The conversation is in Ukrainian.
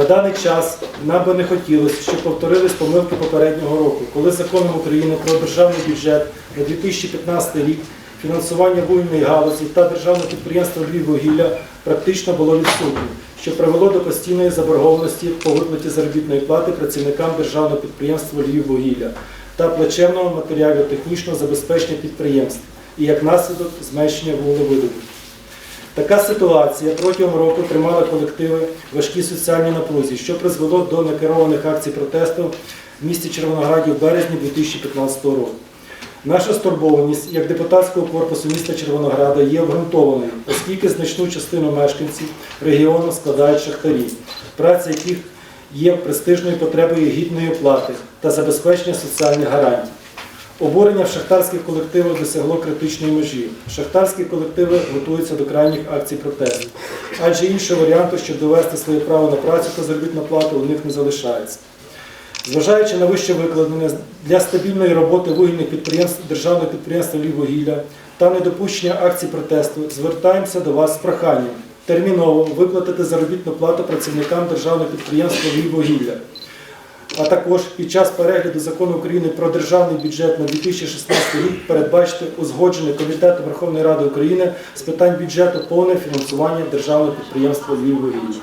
На даний час нам би не хотілося, щоб повторились помилки попереднього року, коли законом України про державний бюджет на 2015 рік фінансування вугільної галузі та державного підприємства «Львіввугілля» практично було відсутнє, що привело до постійної заборгованості по виплаті заробітної плати працівникам державного підприємства «Львіввугілля» та плачевного матеріально-технічного забезпечення підприємств і як наслідок зменшення вуглевидобутку. Така ситуація протягом року тримала колективи в важкій соціальній напрузі, що призвело до накерованих акцій протесту в місті Червонограді в березні 2015 року. Наша стурбованість як депутатського корпусу міста Червонограда є обґрунтованою, оскільки значну частину мешканців регіону складають шахтарі, праця яких є престижною потребою гідної оплати та забезпечення соціальних гарантій. Обурення в шахтарських колективах досягло критичної межі. Шахтарські колективи готуються до крайніх акцій протесту, адже іншого варіанту, щоб довести своє право на працю та заробітну плату, у них не залишається. Зважаючи на вище викладене для стабільної роботи вугільних підприємств державного підприємства «Львіввугілля» та недопущення акцій протесту, звертаємося до вас з проханням терміново виплатити заробітну плату працівникам державного підприємства «Львіввугілля», а також під час перегляду закону України про державний бюджет на 2016 рік передбачити узгоджене Комітетом Верховної Ради України з питань бюджету повне фінансування державного підприємства «Львіввугілля».